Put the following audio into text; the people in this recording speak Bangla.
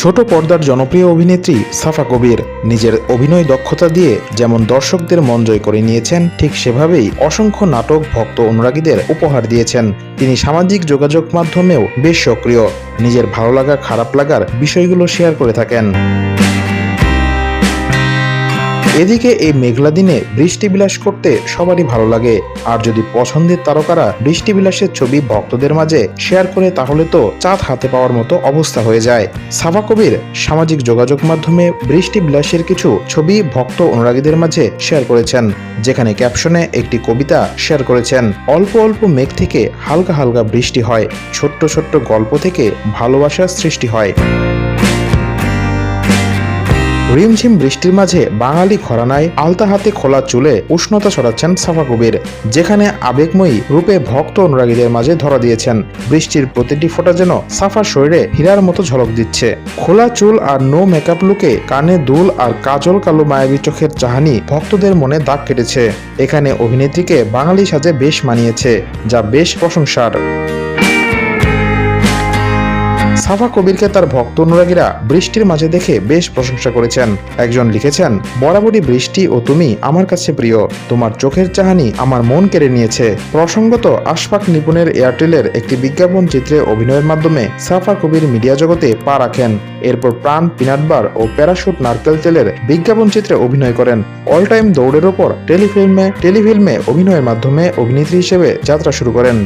ছোট পর্দার জনপ্রিয় অভিনেত্রী সাফা কবির নিজের অভিনয় দক্ষতা দিয়ে যেমন দর্শকদের মন জয় করে নিয়েছেন, ঠিক সেভাবেই অসংখ্য নাটক ভক্ত অনুরাগীদের উপহার দিয়েছেন। তিনি সামাজিক যোগাযোগ মাধ্যমেও বেশ সক্রিয়। নিজের ভালো লাগা, খারাপ লাগার বিষয়গুলো শেয়ার করে থাকেন। এদিকে এই মেঘলা দিনে বৃষ্টি বিলাস করতে সবারই ভালো লাগে। আর যদি পছন্দের তারকারা বৃষ্টি বিলাসের ছবি ভক্তদের মাঝে শেয়ার করে, তাহলে তো চাঁদ হাতে পাওয়ার মতো অবস্থা হয়ে যায়। সাফা কবির সামাজিক যোগাযোগ মাধ্যমে বৃষ্টি বিলাসের কিছু ছবি ভক্ত অনুরাগীদের মাঝে শেয়ার করেছেন, যেখানে ক্যাপশনে একটি কবিতা শেয়ার করেছেন। অল্প অল্প মেঘ থেকে হালকা হালকা বৃষ্টি হয়, ছোট্ট ছোট্ট গল্প থেকে ভালোবাসার সৃষ্টি হয়। রিমঝিম বৃষ্টির মাঝে বাঙালি ঘরানায় আলতা হাতে খোলা চুলে উষ্ণতা ছড়াচ্ছেন সাফা কবির, যেখানে আবেগময়ী রূপে ভক্ত অনুরাগীদের মাঝে ধরা দিয়েছেন। বৃষ্টির প্রতিটি ফোঁটা যেন সাফার শরীরে হীরার মতো ঝলক দিচ্ছে। খোলা চুল আর নো মেকআপ লুকে কানে দুল আর কাজল কালো মায়াবী চোখের চাহানি ভক্তদের মনে দাগ কেটেছে। এখানে অভিনেত্রীকে বাঙালি সাজে বেশ মানিয়েছে, যা বেশ প্রশংসার। সাফা কবিরকে তার ভক্ত অনুরাগীরা বৃষ্টির মাঝে দেখে বেশ প্রশংসা করেছেন। একজন লিখেছেন, বরাবরই বৃষ্টি ও তুমি আমার কাছে প্রিয়। তোমার চোখের চাহানি আমার মন কেড়ে নিয়েছে। প্রসঙ্গত, আশফাক নিপুণের এয়ারটেলের একটি বিজ্ঞাপন চিত্রে অভিনয়ের মাধ্যমে সাফা কবির মিডিয়া জগতে পা রাখেন। এরপর প্রাণ পিনাটবার ও প্যারাশুট নারকেল তেলের বিজ্ঞাপন চিত্রে অভিনয় করেন। অল টাইম দৌড়ের ওপর টেলিফিল্মে টেলিফিল্মে অভিনয়ের মাধ্যমে অভিনেত্রী হিসেবে যাত্রা শুরু করেন।